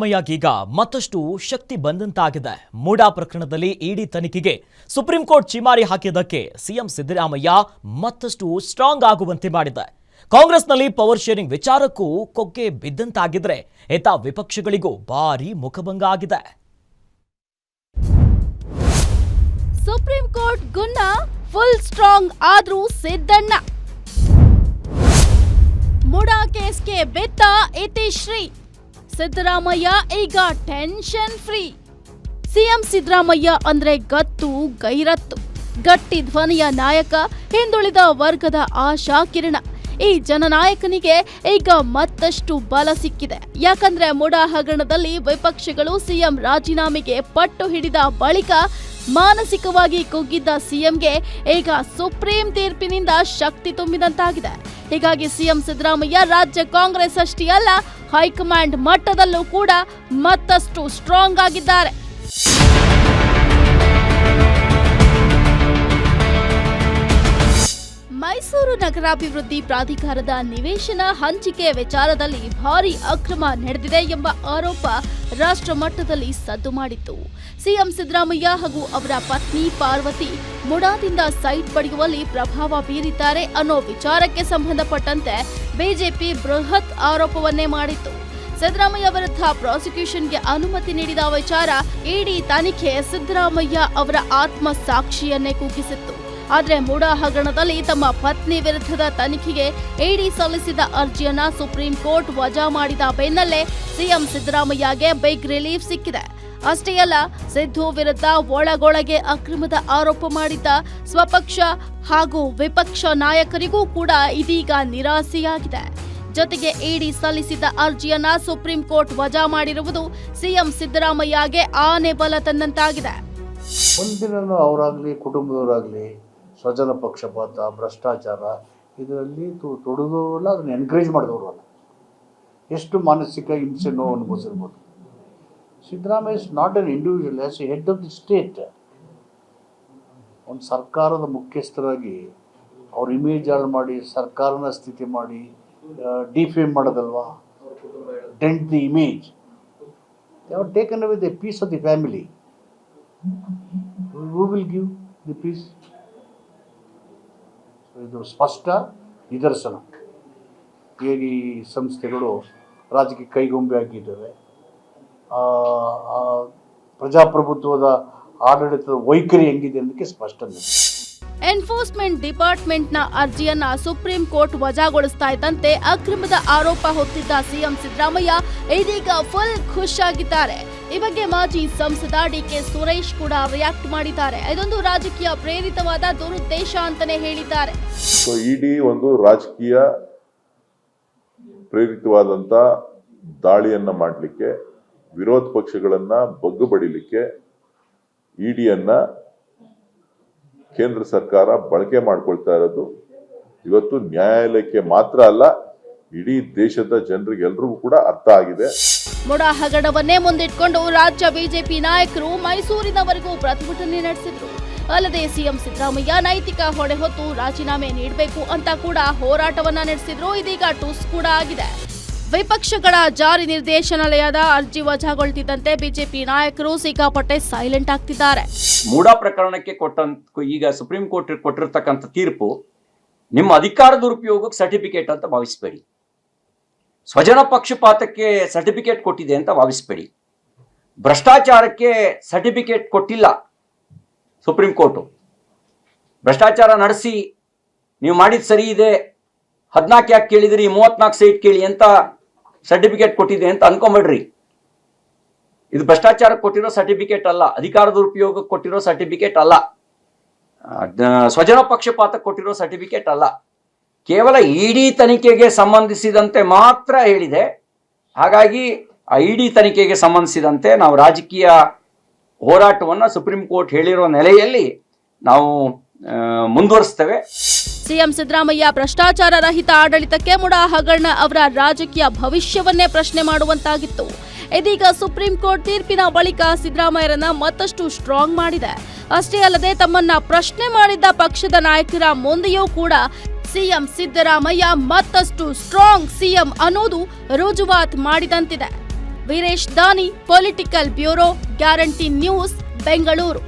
ಸಿದ್ದರಾಮಯ್ಯಗೀಗ ಮತ್ತಷ್ಟು ಶಕ್ತಿ ಬಂದಂತಾಗಿದೆ. ಮೂಡಾ ಪ್ರಕರಣದಲ್ಲಿ ಇಡಿ ತನಿಖೆಗೆ ಸುಪ್ರೀಂ ಕೋರ್ಟ್ ಚಿಮಾರಿ ಹಾಕಿದ್ದಕ್ಕೆ ಸಿಎಂ ಸಿದ್ದರಾಮಯ್ಯ ಮತ್ತಷ್ಟು ಸ್ಟ್ರಾಂಗ್ ಆಗುವಂತೆ ಮಾಡಿದೆ. ಕಾಂಗ್ರೆಸ್ನಲ್ಲಿ ಪವರ್ ಶೇರಿಂಗ್ ವಿಚಾರಕ್ಕೂ ಕೊಕ್ಕೆ ಬಿದ್ದಂತಾಗಿದ್ರೆ ಇತ ವಿಪಕ್ಷಗಳಿಗೂ ಭಾರಿ ಮುಖಭಂಗ ಆಗಿದೆ. ಸುಪ್ರೀಂ ಕೋರ್ಟ್ ಗುನ್ನ ಫುಲ್ ಸ್ಟ್ರಾಂಗ್ ಆದ್ರೂ ಸಿದ್ದಣ್ಣ. ಮುಡಾ ಕೇಸ್ಗೆ ಬೆತ್ತ ಇತಿಶ್ರೀ ಸಿದ್ದರಾಮಯ್ಯ, ಈಗ ಟೆನ್ಷನ್ ಫ್ರೀ ಸಿಎಂ ಸಿದ್ದರಾಮಯ್ಯ ಅಂದ್ರೆ ಗತ್ತು, ಗೈರತ್ತು. ಗಟ್ಟಿ ಧ್ವನಿಯ ನಾಯಕ, ಹಿಂದುಳಿದ ವರ್ಗದ ಆಶಾ ಕಿರಣ. ಈ ಜನನಾಯಕನಿಗೆ ಈಗ ಮತ್ತಷ್ಟು ಬಲ ಸಿಕ್ಕಿದೆ. ಯಾಕಂದ್ರೆ ಮುಡಾ ಹಗರಣದಲ್ಲಿ ವಿಪಕ್ಷಗಳು ಸಿಎಂ ರಾಜೀನಾಮೆಗೆ ಪಟ್ಟು ಹಿಡಿದ ಬಳಿಕ ಮಾನಸಿಕವಾಗಿ ಕುಗ್ಗಿದ್ದ ಸಿಎಂಗೆ ಈಗ ಸುಪ್ರೀಂ ತೀರ್ಪಿನಿಂದ ಶಕ್ತಿ ತುಂಬಿದಂತಾಗಿದೆ. ಹೀಗಾಗಿ ಸಿಎಂ ಸಿದ್ದರಾಮಯ್ಯ ರಾಜ್ಯ ಕಾಂಗ್ರೆಸ್ ಅಷ್ಟೇ ಅಲ್ಲ, ಹೈಕಮಾಂಡ್ ಮಟ್ಟದಲ್ಲೂ ಕೂಡ ಮತ್ತಷ್ಟು ಸ್ಟ್ರಾಂಗ್ ಆಗಿದ್ದಾರೆ. ಮೈಸೂರು ನಗರಾಭಿವೃದ್ಧಿ ಪ್ರಾಧಿಕಾರದ ನಿವೇಶನ ಹಂಚಿಕೆ ವಿಚಾರದಲ್ಲಿ ಭಾರಿ ಅಕ್ರಮ ನಡೆದಿದೆ ಎಂಬ ಆರೋಪ ರಾಷ್ಟ್ರ ಮಟ್ಟದಲ್ಲಿ ಸದ್ದು ಮಾಡಿತ್ತು. ಸಿಎಂ ಸಿದ್ದರಾಮಯ್ಯ ಹಾಗೂ ಅವರ ಪತ್ನಿ ಪಾರ್ವತಿ ಮುಡಾದಿಂದ ಸೈಟ್ ಪಡೆಯುವಲ್ಲಿ ಪ್ರಭಾವ ಬೀರಿದ್ದಾರೆ ಅನ್ನೋ ವಿಚಾರಕ್ಕೆ ಸಂಬಂಧಪಟ್ಟಂತೆ ಬಿಜೆಪಿ ಬೃಹತ್ ಆರೋಪವನ್ನೇ ಮಾಡಿತ್ತು. ಸಿದ್ದರಾಮಯ್ಯ ವಿರುದ್ಧ ಪ್ರಾಸಿಕ್ಯೂಷನ್ಗೆ ಅನುಮತಿ ನೀಡಿದ ವಿಚಾರ ಇಡಿ ತನಿಖೆ ಸಿದ್ದರಾಮಯ್ಯ ಅವರ ಆತ್ಮ ಸಾಕ್ಷಿಯನ್ನೇ ಕುಗ್ಗಿಸಿತ್ತು ಆದ್ರೆ ಮೂಡಾ ಹಗರಣದಲ್ಲಿ ತಮ್ಮ ಪತ್ನಿ ವಿರುದ್ಧದ ತನಿಖೆಗೆ ಇಡಿ ಸಲ್ಲಿಸಿದ ಅರ್ಜಿಯನ್ನ ಸುಪ್ರೀಂ ಕೋರ್ಟ್ ವಜಾ ಮಾಡಿದ ಬೆನ್ನಲ್ಲೇ ಸಿಎಂ ಸಿದ್ದರಾಮಯ್ಯಗೆ ಬಿಗ್ ರಿಲೀಫ್ ಸಿಕ್ಕಿದೆ. ಅಷ್ಟೇ ಅಲ್ಲ, ಸಿದ್ದು ವಿರುದ್ಧ ಒಳಗೊಳಗೆ ಅಕ್ರಮದ ಆರೋಪ ಮಾಡಿದ್ದ ಸ್ವಪಕ್ಷ ಹಾಗೂ ವಿಪಕ್ಷ ನಾಯಕರಿಗೂ ಕೂಡ ಇದೀಗ ನಿರಾಸೆಯಾಗಿದೆ. ಜೊತೆಗೆ ಇಡಿ ಸಲ್ಲಿಸಿದ್ದ ಅರ್ಜಿಯನ್ನ ಸುಪ್ರೀಂ ಕೋರ್ಟ್ ವಜಾ ಮಾಡಿರುವುದು ಸಿಎಂ ಸಿದ್ದರಾಮಯ್ಯಗೆ ಆನೆ ಬಲ ತಂದಂತಾಗಿದೆ. ಮುಂದಿನ ಅವರಾಗ್ಲಿ, ಕುಟುಂಬದವರಾಗಲಿ ಸ್ವಜನ ಪಕ್ಷಪಾತ, ಭ್ರಷ್ಟಾಚಾರ, ಇದರಲ್ಲಿ ತೊಡದವರಲ್ಲ ಅದನ್ನು ಎನ್ಕರೇಜ್ ಮಾಡಿದವರು ಅಲ್ಲ. ಎಷ್ಟು ಮಾನಸಿಕ ಹಿಂಸೆ ನೋವು ಅನುಭವಿಸಿರ್ಬೋದು. Siddaramaiah is not an individual as a head of the state ಒಂದು ಸರ್ಕಾರದ ಮುಖ್ಯಸ್ಥರಾಗಿ ಅವ್ರ ಇಮೇಜ್ ಹಾಳು ಮಾಡಿ, ಸರ್ಕಾರನ ಸ್ಥಿತಿ ಮಾಡಿ defame ಮಾಡೋದಲ್ವಾ? Dent the image are taken with the peace of the family will give the peace ಇದು ಸ್ಪಷ್ಟ ನಿದರ್ಶನ ಏನು ಈ ಸಂಸ್ಥೆಗಳು ರಾಜಕೀಯ ಕೈಗೊಂಬೆ ಆಗಿದ್ದಾವೆ ಪ್ರಜಾಪ್ರಭುತ್ವದ ಆಡಳಿತದ ವೈಖರಿ ಹೆಂಗಿದೆ ಅನ್ನೋದಕ್ಕೆ ಸ್ಪಷ್ಟ ನಿದರ್ಶನ. ಎನ್ಫೋರ್ಸ್ಮೆಂಟ್ ಡಿಪಾರ್ಟ್ಮೆಂಟ್ನ ಅರ್ಜಿಯನ್ನ ಸುಪ್ರೀಂ ಕೋರ್ಟ್ ವಜಾಗೊಳಿಸ್ತಾ ಇದ್ದಂತೆ ಅಕ್ರಮದ ಆರೋಪ ಹೊತ್ತಿದ್ದ ಸಿಎಂ ಸಿದ್ದರಾಮಯ್ಯ ಇದೀಗ ಫುಲ್ ಖುಷ್ ಆಗಿದ್ದಾರೆ ಈ ಬಗ್ಗೆ ಮಾಜಿ ಸಂಸದ ಡಿಕೆ ಸುರೇಶ್ ಕೂಡ ರಿಯಾಕ್ಟ್ ಮಾಡಿದ್ದಾರೆ. ಇದೊಂದು ರಾಜಕೀಯ ಪ್ರೇರಿತವಾದ ದುರುದ್ದೇಶ ಅಂತಾನೆ ಹೇಳಿದ್ದಾರೆ. ಇಡಿ ಒಂದು ರಾಜಕೀಯ ಪ್ರೇರಿತವಾದಂತ ದಾಳಿಯನ್ನ ಮಾಡಲಿಕ್ಕೆ, ವಿರೋಧ ಪಕ್ಷಗಳನ್ನ ಬಗ್ಗುಬಡಿಲಿಕ್ಕೆ ಇಡಿಯನ್ನ ಕೇಂದ್ರ ಸರ್ಕಾರ ಬಳಕೆ ಮಾಡ್ಕೊಳ್ತಾ ಇರೋದು ಇವತ್ತು ನ್ಯಾಯಾಲಯಕ್ಕೆ ಮಾತ್ರ ಅಲ್ಲ, ಇಡೀ ದೇಶದ ಜನರಿಗೆಲ್ರಿಗೂ ಕೂಡ ಅರ್ಥ ಆಗಿದೆ. ಮೊಡ ಹಗಡವನ್ನೇ ಮುಂದಿಟ್ಕೊಂಡು ರಾಜ್ಯ ಬಿಜೆಪಿ ನಾಯಕರು ಮೈಸೂರಿನವರೆಗೂ ಪ್ರತಿಭಟನೆ ನಡೆಸಿದ್ರು. ಅಲ್ಲದೆ ಸಿಎಂ ಸಿದ್ದರಾಮಯ್ಯ ನೈತಿಕ ಹೊಣೆ ಹೊತ್ತು ರಾಜೀನಾಮೆ ನೀಡಬೇಕು ಅಂತ ಕೂಡ ಹೋರಾಟವನ್ನ ನಡೆಸಿದ್ರು. ಇದೀಗ ಟೂಸ್ ಕೂಡ ಆಗಿದೆ. ವಿಪಕ್ಷಗಳ ಜಾರಿ ನಿರ್ದೇಶನಾಲಯದ ಅರ್ಜಿ ವಜಾಗೊಳ್ತಿದ್ದಂತೆ ಬಿಜೆಪಿ ನಾಯಕರು ಸಿಕ್ಕಾಪಟ್ಟೆ ಸೈಲೆಂಟ್ ಆಗ್ತಿದ್ದಾರೆ. ಮೂಡಾ ಪ್ರಕರಣಕ್ಕೆ ಕೊಟ್ಟಂತ, ಈಗ ಸುಪ್ರೀಂ ಕೋರ್ಟ್ ಕೊಟ್ಟಿರ್ತಕ್ಕಂಥ ತೀರ್ಪು ನಿಮ್ಮ ಅಧಿಕಾರ ದುರುಪಯೋಗಕ್ಕೆ ಸರ್ಟಿಫಿಕೇಟ್ ಅಂತ ಭಾವಿಸಬೇಡಿ. ಸ್ವಜನ ಪಕ್ಷಪಾತಕ್ಕೆ ಸರ್ಟಿಫಿಕೇಟ್ ಕೊಟ್ಟಿದೆ ಅಂತ ಭಾವಿಸಬೇಡಿ. ಭ್ರಷ್ಟಾಚಾರಕ್ಕೆ ಸರ್ಟಿಫಿಕೇಟ್ ಕೊಟ್ಟಿಲ್ಲ ಸುಪ್ರೀಂ ಕೋರ್ಟು. ಭ್ರಷ್ಟಾಚಾರ ನಡೆಸಿ, ನೀವು ಮಾಡಿದ ಸರಿ ಇದೆ, ಹದಿನಾಲ್ಕು ಯಾಕೆ ಕೇಳಿದಿರಿ, ಮೂವತ್ನಾಲ್ಕು ಸೈಟ್ ಕೇಳಿ ಅಂತ ಸರ್ಟಿಫಿಕೇಟ್ ಕೊಟ್ಟಿದೆ ಅಂತ ಅನ್ಕೊಂಬೇಡ್ರಿ. ಇದು ಭ್ರಷ್ಟಾಚಾರಕ್ಕೆ ಕೊಟ್ಟಿರೋ ಸರ್ಟಿಫಿಕೇಟ್ ಅಲ್ಲ ಅಧಿಕಾರ ದುರುಪಯೋಗಕ್ಕೆ ಕೊಟ್ಟಿರೋ ಸರ್ಟಿಫಿಕೇಟ್ ಅಲ್ಲ ಸ್ವಜನ ಪಕ್ಷಪಾತ ಕೊಟ್ಟಿರೋ ಸರ್ಟಿಫಿಕೇಟ್ ಅಲ್ಲ. ಕೇವಲ ಇಡಿ ತನಿಖೆಗೆ ಸಂಬಂಧಿಸಿದಂತೆ ಮಾತ್ರ ಹೇಳಿದೆ. ಹಾಗಾಗಿ ಆ ಇಡಿ ತನಿಖೆಗೆ ಸಂಬಂಧಿಸಿದಂತೆ ನಾವು ರಾಜಕೀಯ ಹೋರಾಟವನ್ನು ಸುಪ್ರೀಂ ಕೋರ್ಟ್ ಹೇಳಿರೋ ನೆಲೆಯಲ್ಲಿ ನಾವು ಮುಂದುವರಿಸ್ತೇವೆ. ಸಿಎಂ ಸಿದ್ದರಾಮಯ್ಯ ಭ್ರಷ್ಟಾಚಾರ ರಹಿತ ಆಡಳಿತಕ್ಕೆ ಮುಡಾ ಹಗರಣ ಅವರ ರಾಜಕೀಯ ಭವಿಷ್ಯವನ್ನೇ ಪ್ರಶ್ನೆ ಮಾಡುವಂತಾಗಿತ್ತು. ಇದೀಗ ಸುಪ್ರೀಂ ಕೋರ್ಟ್ ತೀರ್ಪಿನ ಬಳಿಕ ಸಿದ್ದರಾಮಯ್ಯರನ್ನ ಮತ್ತಷ್ಟು ಸ್ಟ್ರಾಂಗ್ ಮಾಡಿದೆ. ಅಷ್ಟೇ ಅಲ್ಲದೆ ತಮ್ಮನ್ನ ಪ್ರಶ್ನೆ ಮಾಡಿದ್ದ ಪಕ್ಷದ ನಾಯಕರ ಮುಂದೆಯೂ ಕೂಡ ಸಿಎಂ ಸಿದ್ದರಾಮಯ್ಯ ಮತ್ತಷ್ಟು ಸ್ಟ್ರಾಂಗ್ ಸಿಎಂ ಅನ್ನೋದು ರುಜುವಾತ್ ಮಾಡಿದಂತಿದೆ. Veeresh Dani, political bureau, guarantee news, Bengaluru.